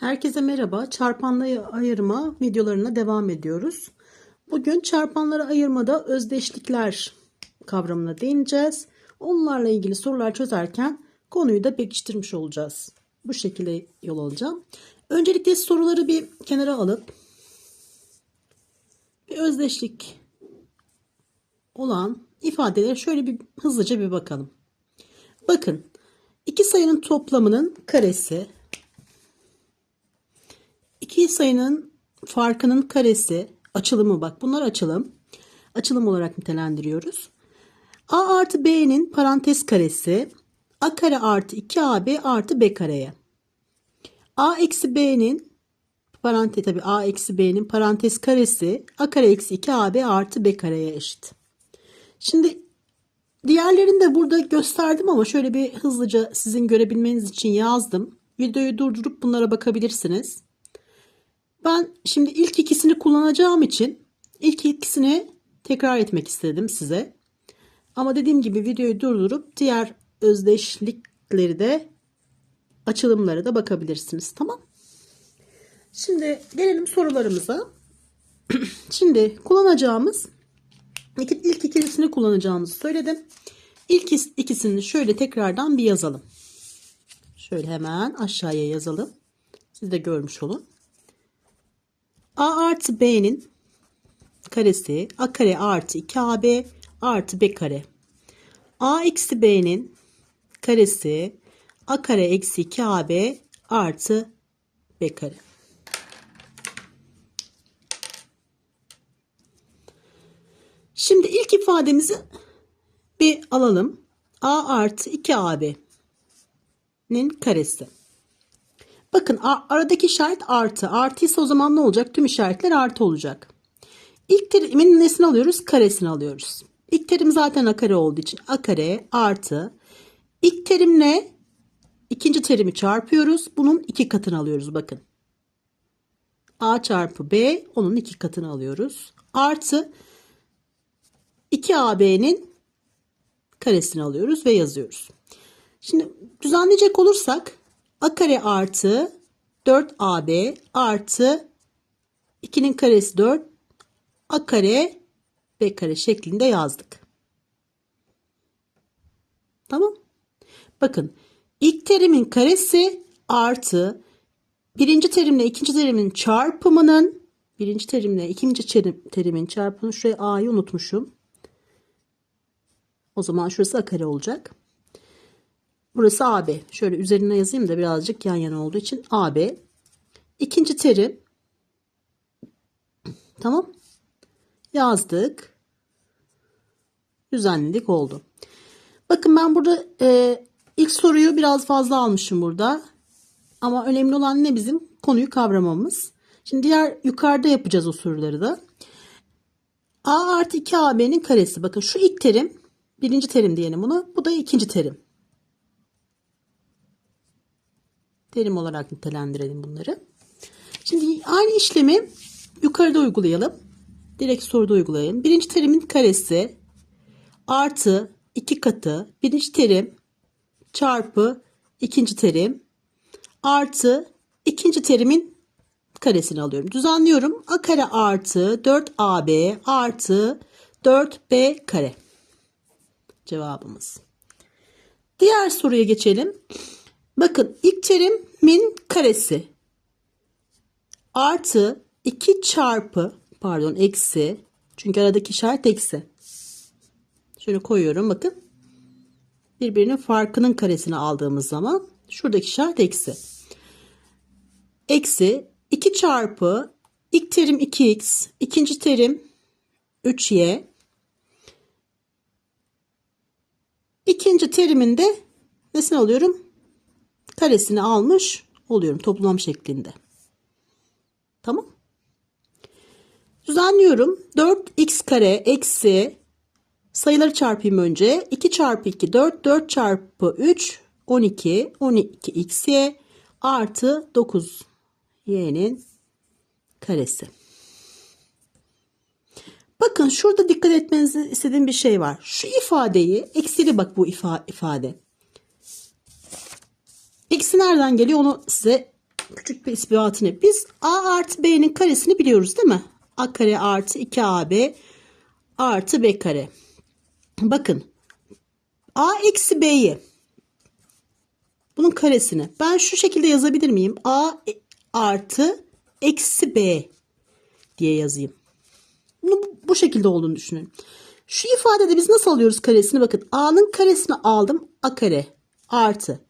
Herkese merhaba. Çarpanları ayırma videolarına devam ediyoruz. Bugün çarpanları ayırmada özdeşlikler kavramına değineceğiz. Onlarla ilgili sorular çözerken konuyu da pekiştirmiş olacağız. Bu şekilde yol alacağım. Öncelikle soruları bir kenara alıp bir özdeşlik olan ifadelere şöyle bir hızlıca bir bakalım. Bakın iki sayının toplamının karesi İki sayının farkının karesi açılımı bak bunlar açılım. Açılım olarak nitelendiriyoruz. A artı B'nin parantez karesi A kare artı 2AB artı B kareye. A eksi B'nin parantez tabi A eksi B'nin parantez karesi A kare eksi 2AB artı B kareye eşit. Şimdi diğerlerini de burada gösterdim ama şöyle bir hızlıca sizin görebilmeniz için yazdım. Videoyu durdurup bunlara bakabilirsiniz. Ben şimdi ilk ikisini kullanacağım için ilk ikisini tekrar etmek istedim size. Ama dediğim gibi videoyu durdurup diğer özdeşlikleri de açılımları da bakabilirsiniz. Tamam. Şimdi gelelim sorularımıza. Şimdi kullanacağımız ilk ikisini kullanacağımızı söyledim. İlk ikisini şöyle tekrardan bir yazalım. Şöyle hemen aşağıya yazalım. Siz de görmüş olun. A artı B'nin karesi A kare artı 2AB artı B kare. A eksi B'nin karesi A kare eksi 2AB artı B kare. Şimdi ilk ifademizi bir alalım. A artı 2AB'nin karesi. Bakın aradaki işaret artı. Artıysa o zaman ne olacak? Tüm işaretler artı olacak. İlk terimin nesini alıyoruz? Karesini alıyoruz. İlk terim zaten a kare olduğu için a kare artı. İlk terimle ikinci terimi çarpıyoruz. Bunun iki katını alıyoruz bakın. a çarpı b onun iki katını alıyoruz. Artı 2ab'nin karesini alıyoruz ve yazıyoruz. Şimdi düzenleyecek olursak a kare artı 4ab artı 2'nin karesi 4 a kare b kare şeklinde yazdık. Tamam. Bakın ilk terimin karesi artı birinci terimle ikinci terimin çarpımının birinci terimle ikinci terim, terimin çarpımını şuraya a'yı unutmuşum. O zaman şurası a kare olacak. Burası AB. Şöyle üzerine yazayım da birazcık yan yana olduğu için AB. İkinci terim. Tamam. Yazdık. Düzenledik oldu. Bakın ben burada e, ilk soruyu biraz fazla almışım burada. Ama önemli olan ne bizim? Konuyu kavramamız. Şimdi diğer yukarıda yapacağız o soruları da. A artı 2AB'nin karesi. Bakın şu ilk terim. Birinci terim diyelim bunu. Bu da ikinci terim. Terim olarak nitelendirelim bunları. Şimdi aynı işlemi yukarıda uygulayalım. Direkt soruda uygulayalım. Birinci terimin karesi artı iki katı birinci terim çarpı ikinci terim artı ikinci terimin karesini alıyorum. Düzenliyorum. A kare artı 4AB artı 4B kare. Cevabımız. Diğer soruya geçelim. Bakın ilk terimin karesi artı 2 çarpı pardon eksi çünkü aradaki işaret eksi. Şöyle koyuyorum bakın. Birbirinin farkının karesini aldığımız zaman şuradaki işaret eksi. Eksi 2 çarpı ilk terim 2x, ikinci terim 3y. İkinci teriminde nesini alıyorum? Karesini almış oluyorum toplam şeklinde. Tamam. Düzenliyorum. 4x kare eksi sayıları çarpayım önce. 2 çarpı 2 4 4 çarpı 3 12 12 xy artı 9 y'nin karesi. Bakın şurada dikkat etmenizi istediğim bir şey var. Şu ifadeyi eksili bak bu ifade. Eksi nereden geliyor onu size küçük bir ispatını. Biz a artı b'nin karesini biliyoruz değil mi? a kare artı 2ab artı b kare. Bakın a eksi b'yi bunun karesini ben şu şekilde yazabilir miyim? a artı eksi b diye yazayım. Bunu bu şekilde olduğunu düşünün. Şu ifadede biz nasıl alıyoruz karesini? Bakın a'nın karesini aldım. a kare artı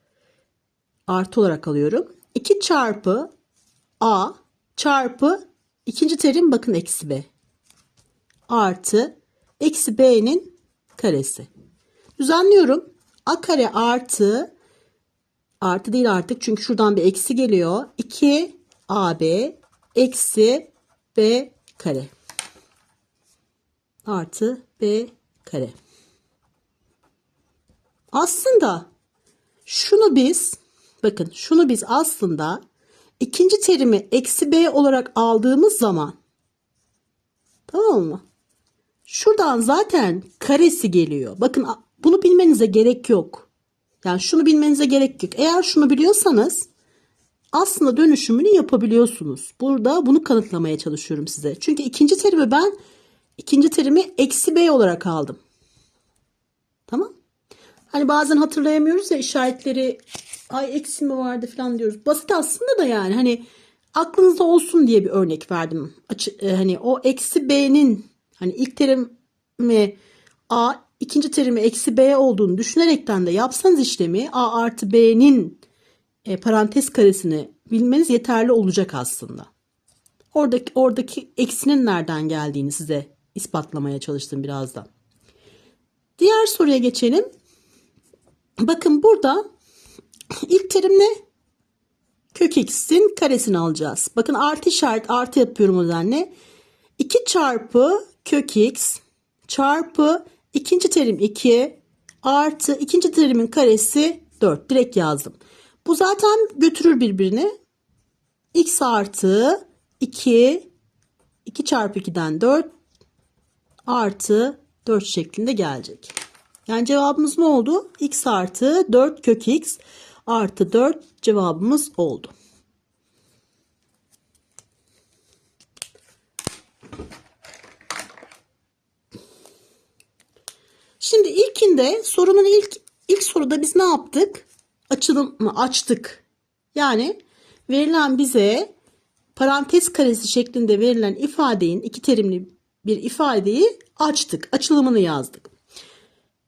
artı olarak alıyorum. 2 çarpı a çarpı ikinci terim bakın eksi b artı eksi b'nin karesi. Düzenliyorum. a kare artı artı değil artık çünkü şuradan bir eksi geliyor. 2 ab eksi b kare artı b kare. Aslında şunu biz bakın şunu biz aslında ikinci terimi eksi b olarak aldığımız zaman tamam mı? Şuradan zaten karesi geliyor. Bakın bunu bilmenize gerek yok. Yani şunu bilmenize gerek yok. Eğer şunu biliyorsanız aslında dönüşümünü yapabiliyorsunuz. Burada bunu kanıtlamaya çalışıyorum size. Çünkü ikinci terimi ben ikinci terimi eksi b olarak aldım. Tamam. Hani bazen hatırlayamıyoruz ya işaretleri ay eksi mi vardı falan diyoruz. Basit aslında da yani hani aklınızda olsun diye bir örnek verdim. Açı, e, hani o eksi b'nin hani ilk terimi a ikinci terimi eksi b olduğunu düşünerekten de yapsanız işlemi a artı b'nin e, parantez karesini bilmeniz yeterli olacak aslında. Oradaki oradaki eksinin nereden geldiğini size ispatlamaya çalıştım birazdan. Diğer soruya geçelim. Bakın burada ilk terim ne? Kök x'in karesini alacağız. Bakın artı işaret artı yapıyorum o nedenle. 2 çarpı kök x çarpı ikinci terim 2 artı ikinci terimin karesi 4. Direkt yazdım. Bu zaten götürür birbirini. x artı 2 2 çarpı 2'den 4 artı 4 şeklinde gelecek. Yani cevabımız ne oldu? x artı 4 kök x artı 4 cevabımız oldu. Şimdi ilkinde sorunun ilk ilk soruda biz ne yaptık? Açılım mı açtık. Yani verilen bize parantez karesi şeklinde verilen ifadenin iki terimli bir ifadeyi açtık. Açılımını yazdık.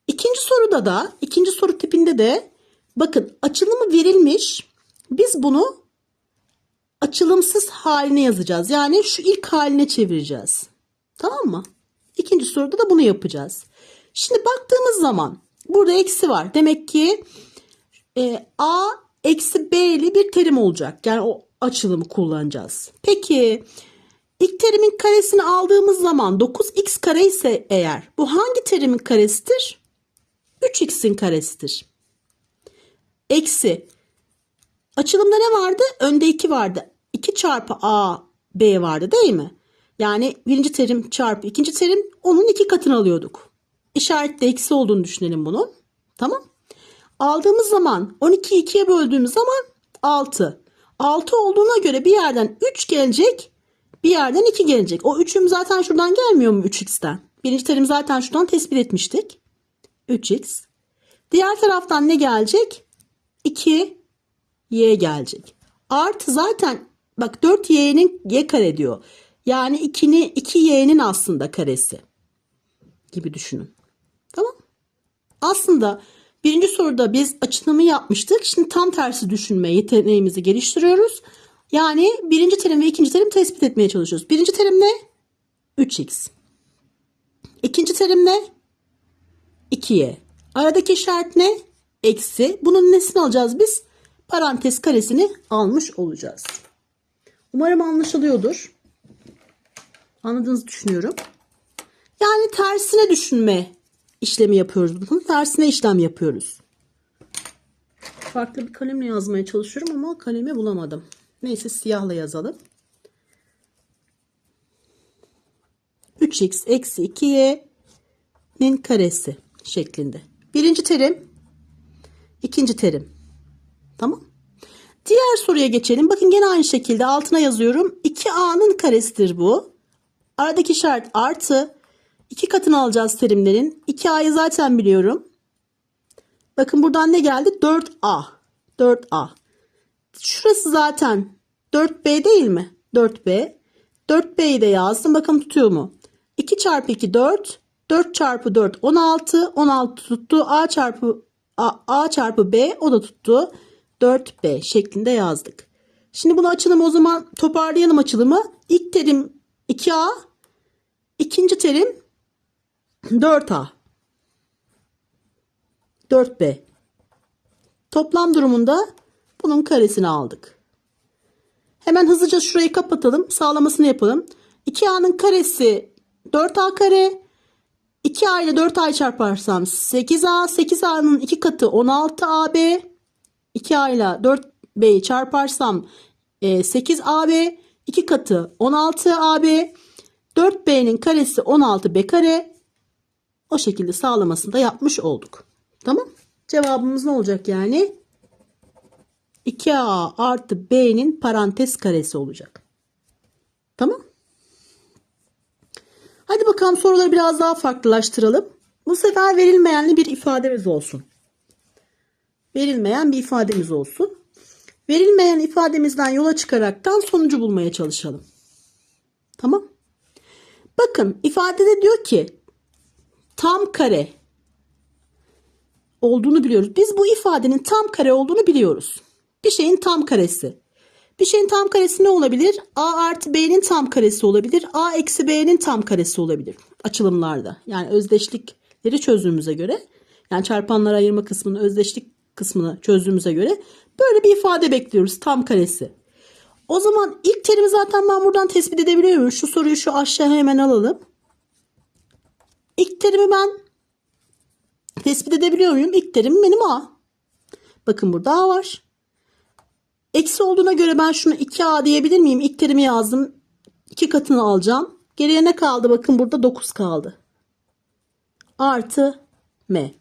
İkinci soruda da ikinci soru tipinde de bakın açılımı verilmiş. Biz bunu açılımsız haline yazacağız. Yani şu ilk haline çevireceğiz. Tamam mı? İkinci soruda da bunu yapacağız. Şimdi baktığımız zaman burada eksi var. Demek ki e, a eksi b'li bir terim olacak. Yani o açılımı kullanacağız. Peki ilk terimin karesini aldığımız zaman 9x kare ise eğer bu hangi terimin karesidir? 3x'in karesidir. Eksi. Açılımda ne vardı? Önde 2 vardı. 2 çarpı a b vardı değil mi? Yani birinci terim çarpı ikinci terim onun iki katını alıyorduk. İşaretle eksi olduğunu düşünelim bunun. Tamam. Aldığımız zaman 12'yi 2'ye böldüğümüz zaman 6. 6 olduğuna göre bir yerden 3 gelecek. Bir yerden 2 gelecek. O 3'üm zaten şuradan gelmiyor mu 3x'ten? Birinci terim zaten şuradan tespit etmiştik. 3x. Diğer taraftan ne gelecek? 2y gelecek. Artı zaten bak 4y'nin y kare diyor. Yani 2'ni 2y'nin aslında karesi gibi düşünün. Tamam? Aslında birinci soruda biz açılımı yapmıştık. Şimdi tam tersi düşünme yeteneğimizi geliştiriyoruz. Yani birinci terim ve ikinci terim tespit etmeye çalışıyoruz. Birinci terim ne? 3x. İkinci terim ne? 2y. Aradaki işaret ne? Eksi. Bunun nesini alacağız biz? Parantez karesini almış olacağız. Umarım anlaşılıyordur. Anladığınızı düşünüyorum. Yani tersine düşünme işlemi yapıyoruz. Bunun tersine işlem yapıyoruz. Farklı bir kalemle yazmaya çalışıyorum ama kalemi bulamadım. Neyse siyahla yazalım. 3x eksi 2y'nin karesi şeklinde. Birinci terim, ikinci terim. Tamam. Diğer soruya geçelim. Bakın gene aynı şekilde altına yazıyorum. 2A'nın karesidir bu. Aradaki şart artı. iki katını alacağız terimlerin. 2A'yı zaten biliyorum. Bakın buradan ne geldi? 4A. 4A. Şurası zaten 4B değil mi? 4B. 4B'yi de yazdım. Bakın tutuyor mu? 2 çarpı 2 4. 4 çarpı 4 16. 16 tuttu. A çarpı A, A çarpı B o da tuttu. 4B şeklinde yazdık. Şimdi bunu açalım o zaman toparlayalım açılımı. İlk terim 2A. ikinci terim 4A. 4B. Toplam durumunda bunun karesini aldık. Hemen hızlıca şurayı kapatalım. Sağlamasını yapalım. 2A'nın karesi 4A kare. 2A ile 4A çarparsam 8A. 8A'nın 2 katı 16AB. 2A ile 4B'yi çarparsam e, 8AB. 2 katı 16AB. 4B'nin karesi 16B kare. O şekilde sağlamasını da yapmış olduk. Tamam. Cevabımız ne olacak yani? 2A artı B'nin parantez karesi olacak. Tamam. Hadi bakalım soruları biraz daha farklılaştıralım. Bu sefer verilmeyenli bir ifademiz olsun. Verilmeyen bir ifademiz olsun. Verilmeyen ifademizden yola çıkaraktan sonucu bulmaya çalışalım. Tamam. Bakın ifadede diyor ki tam kare olduğunu biliyoruz. Biz bu ifadenin tam kare olduğunu biliyoruz. Bir şeyin tam karesi. Bir şeyin tam karesi ne olabilir? A artı B'nin tam karesi olabilir. A eksi B'nin tam karesi olabilir. Açılımlarda. Yani özdeşlikleri çözdüğümüze göre. Yani çarpanlara ayırma kısmını özdeşlik kısmını çözdüğümüze göre böyle bir ifade bekliyoruz. Tam karesi. O zaman ilk terimi zaten ben buradan tespit edebiliyorum. Şu soruyu şu aşağı hemen alalım. İlk terimi ben tespit edebiliyor muyum? İlk terim benim A. Bakın burada A var. Eksi olduğuna göre ben şunu 2A diyebilir miyim? İlk terimi yazdım. 2 katını alacağım. Geriye ne kaldı? Bakın burada 9 kaldı. Artı M.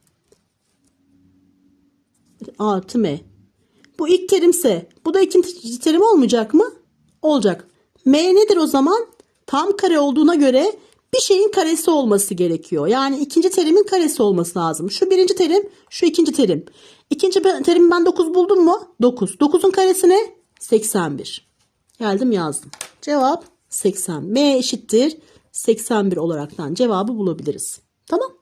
Artı M. Bu ilk terimse bu da ikinci terim olmayacak mı? Olacak. M nedir o zaman? Tam kare olduğuna göre bir şeyin karesi olması gerekiyor. Yani ikinci terimin karesi olması lazım. Şu birinci terim, şu ikinci terim. İkinci terimi ben 9 buldum mu? 9. 9'un karesi ne? 81. Geldim yazdım. Cevap 80. M eşittir 81 olaraktan cevabı bulabiliriz. Tamam.